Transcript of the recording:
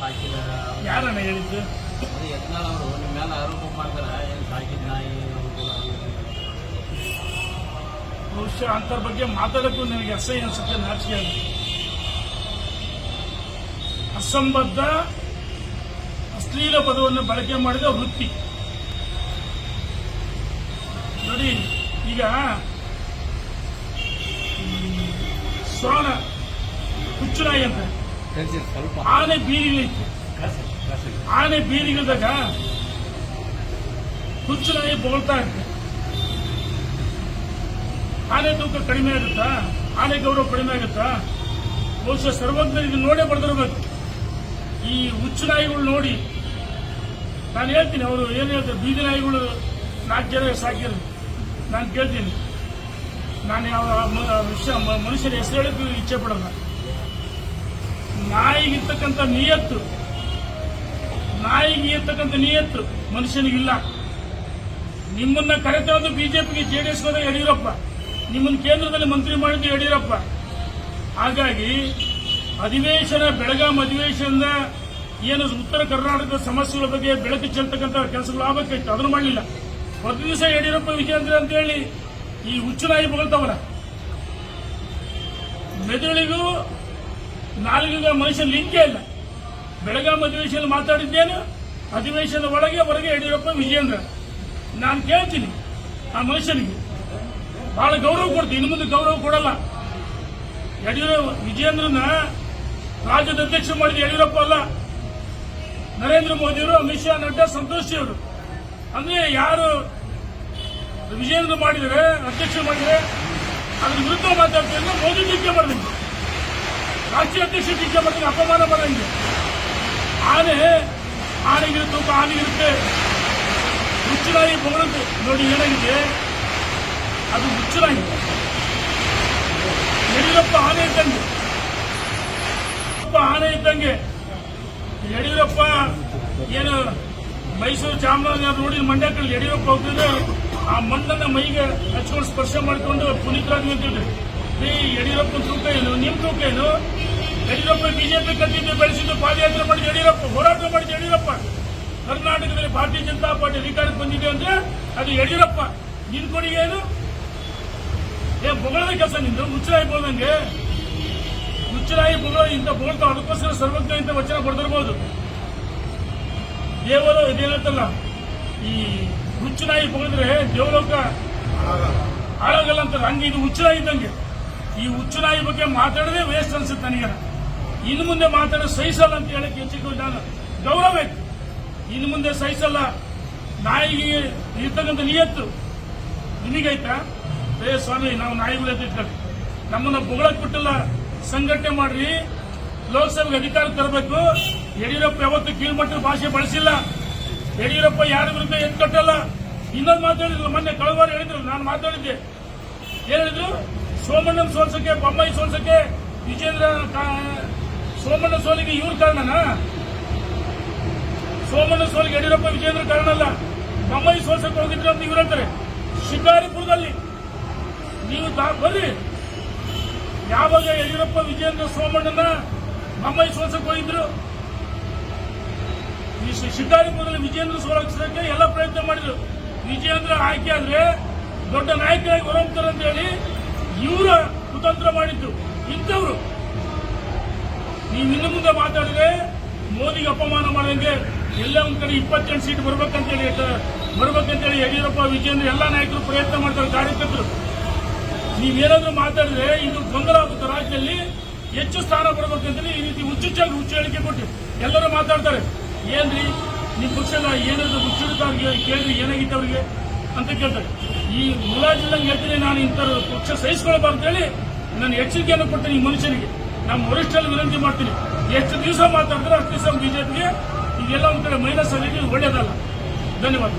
ಸಾಕಿದ ಯಾರಣ್ಣ ಹೇಳಿದ್ದು ಅದು ಯತ್ನಾಳ್ ಅವರು ನಿಮ್ಮ ಮೇಲೆ ಆರೋಪ ಮಾಡ್ತಾರೆ ಏನು ಸಾಕಿದ ನಾಯಿ ಬಹುಶಃ ಅಂತರ ಬಗ್ಗೆ ಮಾತಾಡೋಕ್ಕೂ ನನಗೆ ಅಸಹ್ಯ ಅನ್ಸುತ್ತೆ, ನಾಚಿಕೆ ಅಸಂಬದ್ಧ, ಅಶ್ಲೀಲ ಪದವನ್ನು ಬಳಕೆ ಮಾಡಿದ ವೃತ್ತಿ. ನೋಡಿ, ಈಗ ಶ್ವಾನ ಹುಚ್ಚುನಾಯಿ ಅಂತ. ಆನೆ ಬೀದಿ ಆನೆ ಬೀದಿಗಳಿದಾಗ ಹುಚ್ಚುನಾಯಿ ಬೋಳ್ತಾ ಇರುತ್ತೆ. ಆನೆ ತೂಕ ಕಡಿಮೆ ಆಗುತ್ತಾ? ಆನೆ ಗೌರವ ಕಡಿಮೆ ಆಗುತ್ತಾ? ಬಹುಶಃ ಸರ್ವಜ್ಞರಿಗೆ ನೋಡೇ ಬರೆದಿರಬೇಕು. ಈ ಹುಚ್ಚು ನಾಯಿಗಳು ನೋಡಿ ನಾನು ಹೇಳ್ತೀನಿ, ಅವರು ಏನು ಹೇಳ್ತಾರೆ? ಬೀದಿ ನಾಯಿಗಳು ನಾಲ್ಕು ಜನ ಸಾಕಿದ್ರು ನಾನು ಕೇಳ್ತೀನಿ. ನಾನು ಯಾವ ಮ- ವಿಷಯ ಮ- ಮನುಷ್ಯನ ಹೆಸರು ಹೇಳಕ್ಕೂ ಇಚ್ಛೆ ಪಡಲ್ಲ. ನಾಯಿಗಿರ್ತಕ್ಕಂಥ ನಿಯತ್ತು. ನಾಯಿಗೆ ಇರ್ತಕ್ಕಂಥ ನಿಯತ್ತು ಮನುಷ್ಯನಿಗಿಲ್ಲ. ನಿಮ್ಮನ್ನ ಕರೆತಂದು ಬಿಜೆಪಿಗೆ ಜೆಡಿಎಸ್ ಹೋದ ಯಡಿಯೂರಪ್ಪ. ನಿಮ್ಮನ್ನ ಕೇಂದ್ರದಲ್ಲಿ ಮಂತ್ರಿ ಮಾಡಿದ್ದು ಯಡಿಯೂರಪ್ಪ. ಹಾಗಾಗಿ ಅಧಿವೇಶನ, ಬೆಳಗಾಂ ಅಧಿವೇಶನದ ಏನು ಉತ್ತರ ಕರ್ನಾಟಕದ ಸಮಸ್ಯೆಗಳ ಬಗ್ಗೆ ಬೆಳಕು ಚೆಲ್ತಕ್ಕಂಥ ಕೆಲಸಗಳು ಆಗಬೇಕಾಯ್ತು. ಅದನ್ನು ಮಾಡಲಿಲ್ಲ. ಪ್ರತಿ ದಿವಸ ಯಡಿಯೂರಪ್ಪ ವಿಜೇಂದ್ರ ಅಂತ ಹೇಳಿ ಈ ಹುಚ್ಚು ನಾಯಿ ಬಗಳ್ತಾವಲ್ಲ. ಮೆದುಳಿಗೂ ನಾಲ್ಗಿಗೂ ಮನುಷ್ಯ ಲಿಂಕೇ ಇಲ್ಲ. ಬೆಳಗಾಂ ಅಧಿವೇಶನ ಮಾತಾಡಿದ್ದೇನು? ಅಧಿವೇಶನ ಒಳಗೆ, ಹೊರಗೆ ಯಡಿಯೂರಪ್ಪ ವಿಜೇಂದ್ರ ನಾನು ಕೇಳ್ತೀನಿ ಆ ಮನುಷ್ಯನಿಗೆ. ಬಹಳ ಗೌರವ ಕೊಡ್ತೀನಿ. ಇನ್ನು ಮುಂದೆ ಗೌರವ ಕೊಡಲ್ಲ. ಯಡಿಯೂರಪ್ಪ ವಿಜೇಂದ್ರನ ರಾಜ್ಯದ ಅಧ್ಯಕ್ಷ ಮಾಡಿದ ಯಡಿಯೂರಪ್ಪ ಅಲ್ಲ. ನರೇಂದ್ರ ಮೋದಿಯವರು, ಅಮಿತ್ ಶಾ, ನಡ್ಡಾ, ಸಂತೋಷ್ ಅವರು. ಅಂದ್ರೆ ಯಾರು ವಿಜೇಂದ್ರ ಮಾಡಿದರೆ ಅಧ್ಯಕ್ಷ ಮಾಡಿದರೆ, ಅದ್ರ ವಿರುದ್ಧ ಮಾತಾಡ್ತಿದ್ರೆ ಮೋದಿ ಟೀಕೆ ಮಾಡಿದಂಗೆ ರಾಷ್ಟ್ರೀಯ ಅಧ್ಯಕ್ಷ ಟೀಕೆ ಬಗ್ಗೆ ಅಪಮಾನ ಮಾಡಂಗೆ ಆನೆ ಆನೆಗಿರು ತೂಕ ಆನೆಗಿರುತ್ತೆ ಮುಚ್ಚಲಾಗಿ ಬಗಳಂತೆ ನೋಡಿ ಏನಾಗಿದೆ ಅದು ಹುಚ್ಚುನಾಯಿ ಯಡಿಯೂರಪ್ಪ ಆನೆ ಇದ್ದಂಗೆ ಆನೆ ಇದ್ದಂಗೆ ಯಡಿಯೂರಪ್ಪ ಏನು ಮೈಸೂರು ಚಾಮರಾಜನಗರ ರೋಡಿನ ಮಂಡ್ಯ ಕಡೆ ಯಡಿಯೂರಪ್ಪ ಹೋಗ್ತಿದ್ರೆ ಆ ಮಣ್ಣನ್ನ ಮೈಗೆ ಹಚ್ಕೊಂಡು ಸ್ಪರ್ಶ ಮಾಡಿಕೊಂಡು ಪುನೀತರಾಗಿ ನಿಂತಿದ್ರು ಈ ಯಡಿಯೂರಪ್ಪ ತೂಕ ಏನು? ನಿಮ್ ತೂಕ ಏನು? ಯಡಿಯೂರಪ್ಪ ಬಿಜೆಪಿ ಕಟ್ಟಿದ್ದು ಬೆಳೆಸಿದ್ದು ಪಾದಯಾತ್ರೆ ಮಾಡಿದ ಯಡಿಯೂರಪ್ಪ. ಹೋರಾಟ ಮಾಡಿದ ಯಡಿಯೂರಪ್ಪ. ಕರ್ನಾಟಕದಲ್ಲಿ ಭಾರತೀಯ ಜನತಾ ಪಾರ್ಟಿ ಅಧಿಕಾರಕ್ಕೆ ಬಂದಿದೆ ಅಂದ್ರೆ ಅದು ಯಡಿಯೂರಪ್ಪ. ನಿನ್ ಕೊಡುಗೆ ಏನು? ಏ, ಬೊಗಳದ ಕೆಲಸ ನಿಂದು? ಮುಚ್ಚರಾಯಿ ಬೋದಂಗೆ ಮುಚ್ಚರಾಯಿ ಬೊಗಳ ಇಂಥ ಬೋಳ್ತಾವ ಅದಕ್ಕೋಸ್ಕರ ಸರ್ವಜ್ಞ ಇಂಥ ವಚನ ಕೊಡ್ತಿರ್ಬೋದು ದೇವರು ಇದೇನತ್ತಲ್ಲ ಈ ಹುಚ್ಚುನಾಯಿ ಬೊಗಳಿದ್ರೆ ದೇವಲೋಕ ಹಾಳಾಗಲ್ಲ ಅಂತ, ಹಂಗೆ ಇದು ಹುಚ್ಚುನಾಯಿ ಇದ್ದಂಗೆ. ಈ ಹುಚ್ಚುನಾಯಿ ಬಗ್ಗೆ ಮಾತಾಡದೆ ವೇಸ್ಟ್ ಅನ್ಸುತ್ತೆ ನನಗೆ. ಇನ್ನು ಮುಂದೆ ಮಾತಾಡೋ ಸಹಿಸಲ್ಲ ಅಂತ ಹೇಳಕ್ಕೆ ಹೆಚ್ಚಿಗೆ ನಾನು ಗೌರವ ಇತ್ತು ಇನ್ನು ಮುಂದೆ ಸಹಿಸಲ್ಲ ನಾಯಿಗೆ ಇರ್ತಕ್ಕಂಥ ನಿಯತ್ತು. ನಿಮಗೈತಾ ರೇ ಸ್ವಾಮಿ, ನಾವು ನಾಯಿಗಳು ಎತ್ತಿಟ್ಕೊಳ್ಳಿ ನಮ್ಮನ್ನ ಬೊಗಳಕ್ ಬಿಟ್ಟಿಲ್ಲ ಸಂಘಟನೆ ಮಾಡ್ರಿ. ಲೋಕಸಭೆಗೆ ಅಧಿಕಾರ ತರಬೇಕು. ಯಡಿಯೂರಪ್ಪ ಯಾವತ್ತು ಕೀಳ್ಮಟ್ಟದ ಭಾಷೆ ಬಳಸಿಲ್ಲ. ಯಡಿಯೂರಪ್ಪ ಯಾರ ವಿರುದ್ಧ ಎದ್ದು ಕಟ್ಟಲ್ಲ. ಇನ್ನೊಂದು ಮಾತಾಡಿದ್ರು ಮೊನ್ನೆ ಕಳವಾರ ಹೇಳಿದ್ರು. ನಾನು ಮಾತಾಡಿದ್ದೆ. ಹೇಳಿದ್ರು? ಸೋಮಣ್ಣನ ಸೋಲ್ಸಕ್ಕೆ ಬೊಮ್ಮಾಯಿ ಸೋಲ್ಸಕ್ಕೆ ವಿಜೇಂದ್ರ ಸೋಮಣ್ಣ ಸೋಲಿಗೆ ಇವ್ರ ಕಾರಣನಾ? ಸೋಮಣ್ಣ ಸೋಲಿಗೆ ಯಡಿಯೂರಪ್ಪ ವಿಜೇಂದ್ರ ಕಾರಣ ಅಲ್ಲ ಬೊಮ್ಮಾಯಿ ಸೋಲ್ಸಕ್ಕೆ ಹೋಗಿದ್ರು ಅಂತ ಇವ್ರ ಅಂತಾರೆ. ಶಿಕಾರಿಪುರದಲ್ಲಿ ನೀವು ಬರ್ರಿ. ಯಾವಾಗ ಯಡಿಯೂರಪ್ಪ ವಿಜೇಂದ್ರ ಸೋಮಣ್ಣನ ಬೊಮ್ಮಾಯಿ ಸೋಲ್ಸಕ್ಕೆ ಹೋಗಿದ್ರು? ಈ ಶಿಕಾರಿಪುರದಲ್ಲಿ ವಿಜೇಂದ್ರ ಸೋಲಿಸಕ್ಕೆ ಎಲ್ಲ ಪ್ರಯತ್ನ ಮಾಡಿದ್ರು. ವಿಜೇಂದ್ರ ಆಯ್ಕೆ ಆದ್ರೆ ದೊಡ್ಡ ನಾಯಕರಾಗಿ ಹೊರಹೊಮ್ತಾರೆ ಅಂತ ಹೇಳಿ ಇವರ ಕುತಂತ್ರ ಮಾಡಿದ್ದು ಇಂಥವ್ರು. ನೀವು ಇನ್ನು ಮುಂದೆ ಮಾತಾಡಿದ್ರೆ ಮೋದಿಗೆ ಅಪಮಾನ ಮಾಡಿದಂಗೆ ಎಲ್ಲ ಒಂದ್ ಕಡೆ ಇಪ್ಪತ್ತೆಂಟು ಸೀಟ್ ಬರ್ಬೇಕಂತೇಳಿ ಬರ್ಬೇಕಂತೇಳಿ ಯಡಿಯೂರಪ್ಪ, ವಿಜಯೇಂದ್ರ ಎಲ್ಲ ನಾಯಕರು ಪ್ರಯತ್ನ ಮಾಡ್ತಾರೆ ಕಾರ್ಯಕರ್ತರು. ನೀವೇನಾದ್ರೂ ಮಾತಾಡಿದ್ರೆ ಇದು ಗೊಂದಲ ಆಗುತ್ತೆ. ರಾಜ್ಯದಲ್ಲಿ ಹೆಚ್ಚು ಸ್ಥಾನ ಬರ್ಬೇಕಂತೇಳಿ ಈ ರೀತಿ ಹುಚ್ಚುಚ್ಚಾಗಿ ಹುಚ್ಚು ಹೇಳಿಕೆ ಕೊಟ್ಟು ಎಲ್ಲರೂ ಮಾತಾಡ್ತಾರೆ. ಏನ್ರಿ? ನಿಮ್ ಪಕ್ಷದ ಏನಾದ್ರು ಹುಚ್ಚಿಡ್ದವ್ರಿಗೆ ಕೇಳ್ರಿ ಏನಾಗಿತ್ತು ಅವ್ರಿಗೆ ಅಂತ ಕೇಳ್ತಾರೆ. ಈ ಮುಲಾಜಿಲ್ಲಂಗೆ ಹೇಳ್ತೀನಿ, ನಾನು ಇಂಥ ಪಕ್ಷ ಸಹಿಸಿಕೊಳ್ಬಾರ್ದು ಹೇಳಿ ನಾನು ಎಚ್ಚರಿಕೆಯನ್ನು ಕೊಡ್ತೀನಿ ಈ ಮನುಷ್ಯನಿಗೆ. ನಮ್ಮ ವರಿಷ್ಠರಲ್ಲಿ ವಿನಂತಿ ಮಾಡ್ತೀನಿ. ಎಷ್ಟು ದಿವಸ ಮಾತಾಡಿದ್ರೆ ಅಷ್ಟು ದಿವಸ ಬಿಜೆಪಿಗೆ ಇದೆಲ್ಲ ಒಂದು ಕಡೆ ಮೈನಸ್ ಆಗಿ ಒಳ್ಳೇದಲ್ಲ. ಧನ್ಯವಾದ.